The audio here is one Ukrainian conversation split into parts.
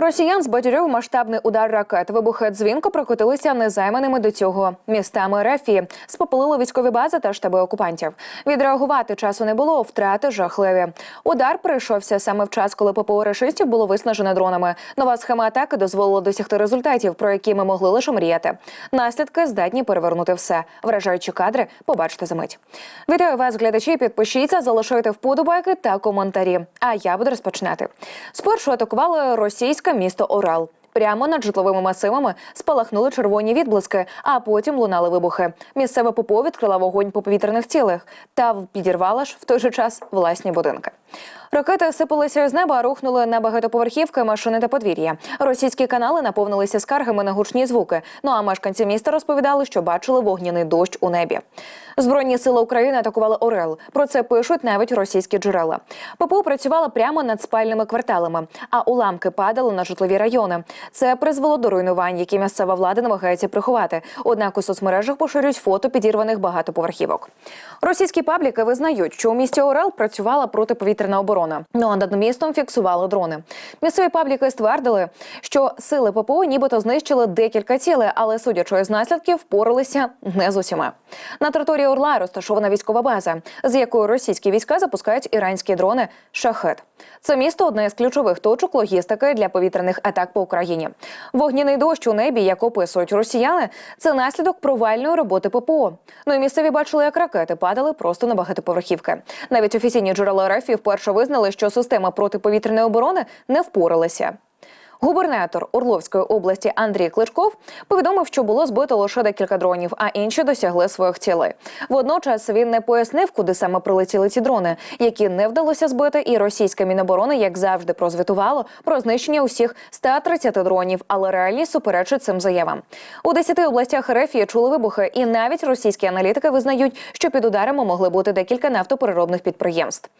Росіян збадьорив масштабний удар ракет. Вибухи дзвінко прокотилися незайманими до цього містами Рефі. Спопалили військові бази та штаби окупантів. Відреагувати часу не було. Втрати жахливі. Удар прийшовся саме в час, коли ППО рашистів було виснажене дронами. Нова схема атаки дозволила досягти результатів, про які ми могли лише мріяти. Наслідки здатні перевернути все. Вражаючі кадри побачите за мить. Вітаю вас, глядачі. Підпишіться, залишайте вподобайки та коментарі. А я буду розпочинати. Спершу атакували російське місто Орел. Прямо над житловими масивами спалахнули червоні відблиски, а потім лунали вибухи. Місцева ППО відкрила вогонь по повітряних цілях та підірвала ж в той же час власні будинки. Ракети сипалися з неба, рухнули на багатоповерхівки, машини та подвір'я. Російські канали наповнилися скаргами на гучні звуки. Ну а мешканці міста розповідали, що бачили вогняний дощ у небі. Збройні сили України атакували Орел. Про це пишуть навіть російські джерела. ППО працювала прямо над спальними кварталами, а уламки падали на житлові райони. Це призвело до руйнувань, які місцева влада намагається приховати. Однак у соцмережах поширюють фото підірваних багатоповерхівок. Російські пабліки визнають, що у місті Орел працювала протиповітряна оборона. Ну а над містом фіксували дрони. Місцеві пабліки ствердили, що сили ППО нібито знищили декілька цілей, але судячи з наслідків, впоралися не з усіма. На території Орла розташована військова база, з якої російські війська запускають іранські дрони Шахет. Це місто одне з ключових точок логістики для повітряних атак по Україні. Вогняний дощ у небі, як описують росіяни, це наслідок провальної роботи ППО. Ну і місцеві бачили, як ракети падали просто на багатоповерхівки. Навіть офіційні джерела РФ вперше визнали, що система протиповітряної оборони не впоралася. Губернатор Орловської області Андрій Кличков повідомив, що було збито лише декілька дронів, а інші досягли своїх цілей. Водночас він не пояснив, куди саме прилетіли ці дрони, які не вдалося збити. І російське міноборони, як завжди, прозвітувало про знищення усіх 130 дронів, але реальність суперечить цим заявам. У 10 областях РФ є чули вибухи, і навіть російські аналітики визнають, що під ударами могли бути декілька нафтопереробних підприємств.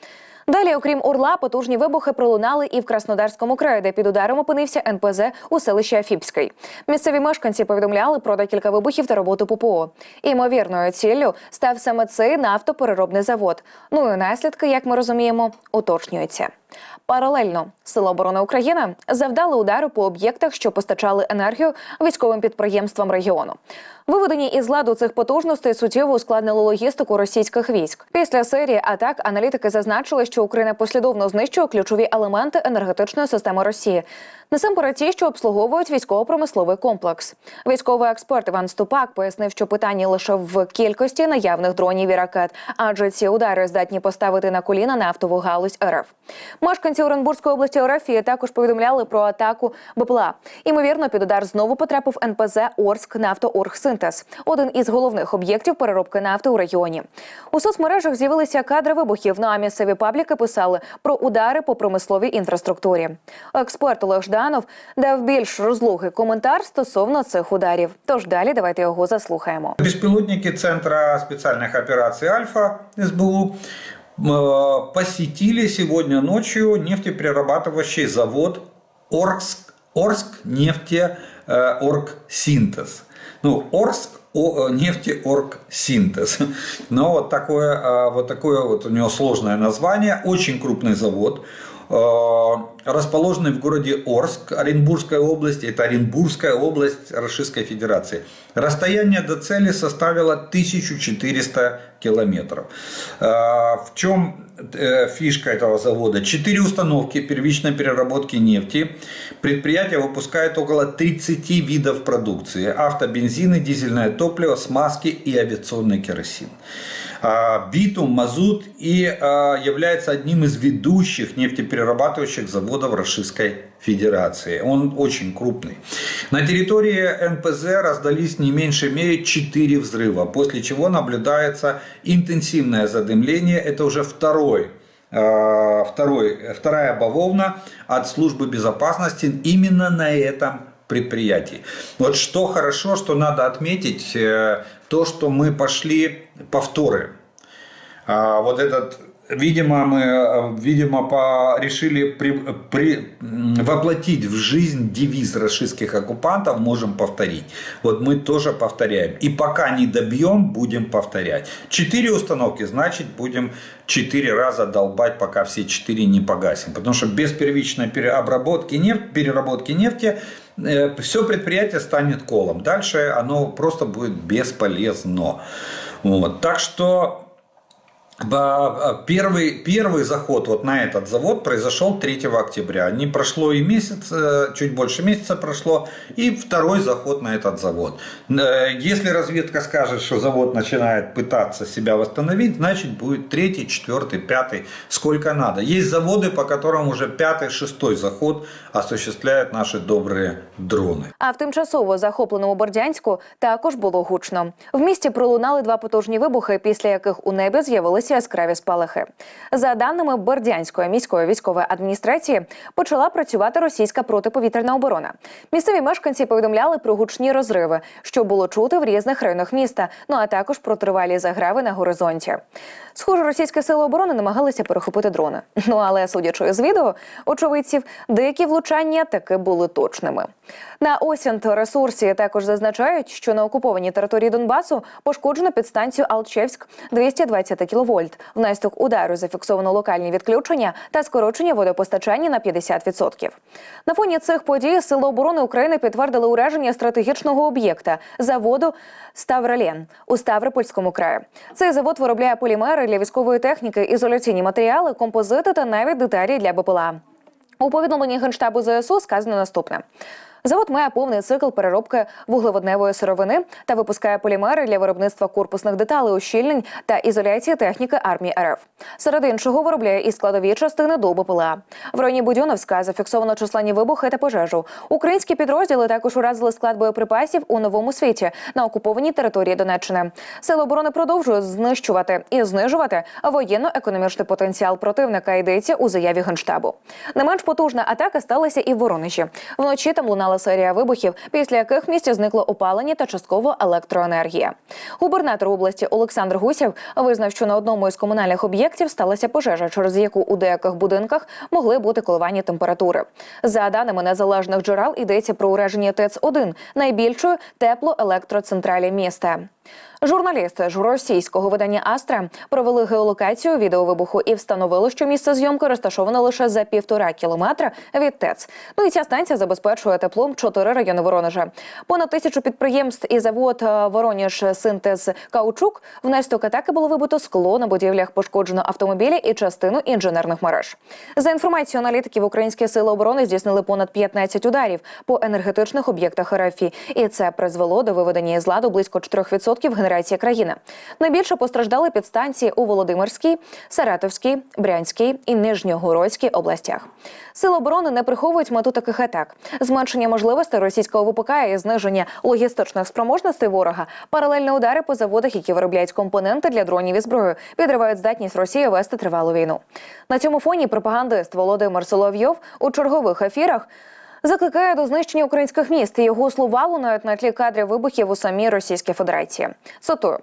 Далі, окрім Орла, потужні вибухи пролунали і в Краснодарському краї, де під ударом опинився НПЗ у селищі Афіпський. Місцеві мешканці повідомляли про декілька вибухів та роботу ППО. Імовірною ціллю став саме цей нафтопереробний завод. Ну і наслідки, як ми розуміємо, уточнюються. Паралельно Сили оборони України завдали удару по об'єктах, що постачали енергію військовим підприємствам регіону. Виведені із ладу цих потужностей суттєво ускладнили логістику російських військ. Після серії атак аналітики зазначили, що Україна послідовно знищує ключові елементи енергетичної системи Росії. Насамперед ті, що обслуговують військово-промисловий комплекс. Військовий експерт Іван Ступак пояснив, що питання лише в кількості наявних дронів і ракет, адже ці удари здатні поставити на коліна нафтову галузь РФ. Мешканці Оренбурзької області Орефії також повідомляли про атаку БПЛА. Імовірно, під удар знову потрапив НПЗ Орск Нафтооргсинтез, один із головних об'єктів переробки нафти у регіоні. У соцмережах з'явилися кадри вибухів. Ну а місцеві пабліки писали про удари по промисловій інфраструктурі. Експерт Олег Жданов дав більш розлогий коментар стосовно цих ударів. Тож далі давайте його заслухаємо. Беспилотники Центра специальных операций «Альфа» СБУ э, посетили сегодня ночью нефтеперерабатывающий завод Орск, Орск нефтеоргсинтез. Ну, Орск о, нефтеоргсинтез. Но вот такое, э, вот такое вот у него сложное название. Очень крупный завод э, расположенный в городе Орск, Оренбургская область. Это Оренбургская область Российской Федерации. Расстояние до цели составило 1400 километров. Э, В чем фишка этого завода? Четыре установки первичной переработки нефти. Предприятие выпускает около 30 видов продукции. Автобензины, дизельное топливо, смазки и авиационный керосин битум, мазут и является одним из ведущих нефтеперерабатывающих заводов Российской Федерации. Он очень крупный. На территории НПЗ раздались не меньшей мере 4 взрыва, после чего наблюдается интенсивное задымление. Это уже второй второй, вторая бавовна от службы безопасности именно на этом предприятий. Вот что хорошо, что надо отметить, то, что мы пошли повторы. Вот этот видимо, мы, э, видимо, по, решили при, при, воплотить в жизнь девиз российских оккупантов «можем повторить». Вот мы тоже повторяем. И пока не добьем, будем повторять. Четыре установки, значит, будем четыре раза долбать, пока все четыре не погасим. Потому что без первичной переобработки нефти, переработки нефти все предприятие станет колом. Дальше оно просто будет бесполезно. Вот. Так что Первый, первый заход вот на этот завод произошел 3 октября. Не прошло и месяц, э, чуть больше месяца прошло, и второй заход на этот завод. Э, Если разведка скажет, что завод начинает пытаться себя восстановить, значит будет третий, четвертый, пятый, сколько надо. Есть заводы, по которым уже пятый, шестой заход осуществляют наши добрые дроны. А в тимчасово захопленому Бордянську також було гучно. В місті пролунали два потужні вибухи, після яких у небі з'явилися яскраві спалахи. За даними Бордянської міської військової адміністрації, почала працювати російська протиповітряна оборона. Місцеві мешканці повідомляли про гучні розриви, що було чути в різних районах міста. Ну а також про тривалі заграви на горизонті. Схоже, російські сили оборони намагалися перехопити дрони. Ну але судячи з відео, очевидців, деякі влучання таки були точними. На осінт ресурсі також зазначають, що на окупованій території Донбасу пошкоджено підстанцію Алчевськ 220 кВт. Внаслідок удару зафіксовано локальні відключення та скорочення водопостачання на 50%. На фоні цих подій Сили оборони України підтвердили ураження стратегічного об'єкта заводу Ставролен у Ставропольському краї. Цей завод виробляє полімери для військової техніки, ізоляційні матеріали, композити та навіть деталі для БПЛА. У повідомленні генштабу ЗСУ сказано наступне. Завод має повний цикл переробки вуглеводневої сировини та випускає полімери для виробництва корпусних деталей, ущільнень та ізоляції техніки армії РФ. Серед іншого виробляє і складові частини до БПЛА. В районі Будьоновська зафіксовано численні вибухи та пожежу. Українські підрозділи також уразили склад боєприпасів у новому світі на окупованій території Донеччини. Сили оборони продовжують знищувати і знижувати воєнно-економічний потенціал противника. Йдеться у заяві генштабу. Не менш потужна атака сталася і в Воронежі. Вночі там серія вибухів, після яких в місті зникло опалення та частково електроенергія. Губернатор області Олександр Гусєв визнав, що на одному із комунальних об'єктів сталася пожежа, через яку у деяких будинках могли бути коливання температури. За даними незалежних джерел, йдеться про ураження ТЕЦ 1 найбільшої теплоелектроцентралі міста. Журналісти ж російського видання Астра провели геолокацію відеовибуху і встановили, що місце зйомки розташоване лише за півтора кілометра від ТЕЦ. Ну і ця станція забезпечує теплом чотири райони Воронежа. Понад тисячу підприємств і завод е, Воронеж синтез каучук. Внаслідок атаки було вибито скло на будівлях, пошкоджено автомобілі і частину інженерних мереж. За інформацією аналітиків, українські сили оборони здійснили понад 15 ударів по енергетичних об'єктах РФ. І це призвело до виведення із ладу близько 4% генерації країни. Найбільше постраждали підстанції у Володимирській, Саратовській, Брянській і Нижньогородській областях. Сили оборони не приховують мету таких атак: зменшення можливостей російського ВПК і зниження логістичних спроможностей ворога, паралельні удари по заводах, які виробляють компоненти для дронів і зброї, підривають здатність Росії вести тривалу війну. На цьому фоні пропагандист Володимир Соловйов у чергових ефірах. Закликає до знищення українських міст його слова лунають на тлі кадрів вибухів у самій Російській Федерації. Цитую.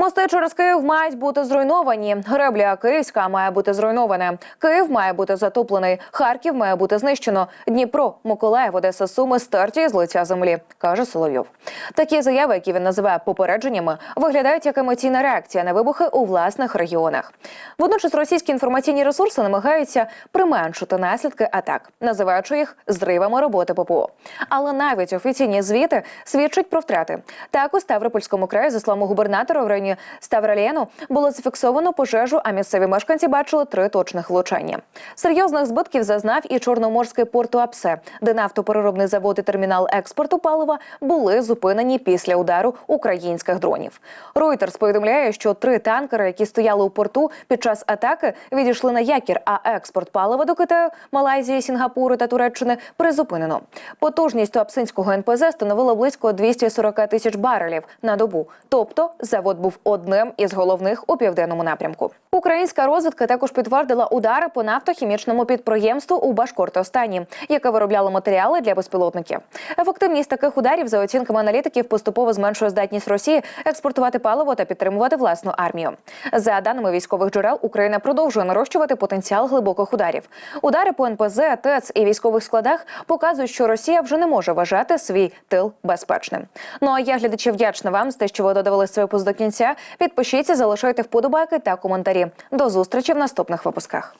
Мости через Київ мають бути зруйновані. Гребля Київська має бути зруйнована. Київ має бути затоплений. Харків має бути знищено. Дніпро, Миколаїв, Одеса, Суми стерті з лиця землі, каже Соловйов. Такі заяви, які він називає попередженнями, виглядають як емоційна реакція на вибухи у власних регіонах. Водночас російські інформаційні ресурси намагаються применшити наслідки атак, називаючи їх зривами роботи ППО. Але навіть офіційні звіти свідчать про втрати. Так у Ставропольському краї, за словами губернатора в районі Ставролену, було зафіксовано пожежу, а місцеві мешканці бачили три точних влучання. Серйозних збитків зазнав і Чорноморський порт Туапсе, де нафтопереробний завод і термінал експорту палива були зупинені після удару українських дронів. Reuters повідомляє, що три танкери, які стояли у порту під час атаки, відійшли на якір, а експорт палива до Китаю, Малайзії, Сінгапуру та Туреччини призупинено. Потужність Туапсинського НПЗ становила близько 240 тисяч барелів на добу. Тобто завод був був одним із головних у південному напрямку. Українська розвідка також підтвердила удари по нафтохімічному підприємству у Башкортостані, яке виробляло матеріали для безпілотників. Ефективність таких ударів, за оцінками аналітиків, поступово зменшує здатність Росії експортувати паливо та підтримувати власну армію. За даними військових джерел, Україна продовжує нарощувати потенціал глибоких ударів. Удари по НПЗ, ТЕЦ і військових складах показують, що Росія вже не може вважати свій тил безпечним. Ну а я глядачі вдячна вам за те, що ви додивились цей випуск до кінця. Підпишіться, залишайте вподобайки та коментарі. До зустрічі в наступних випусках.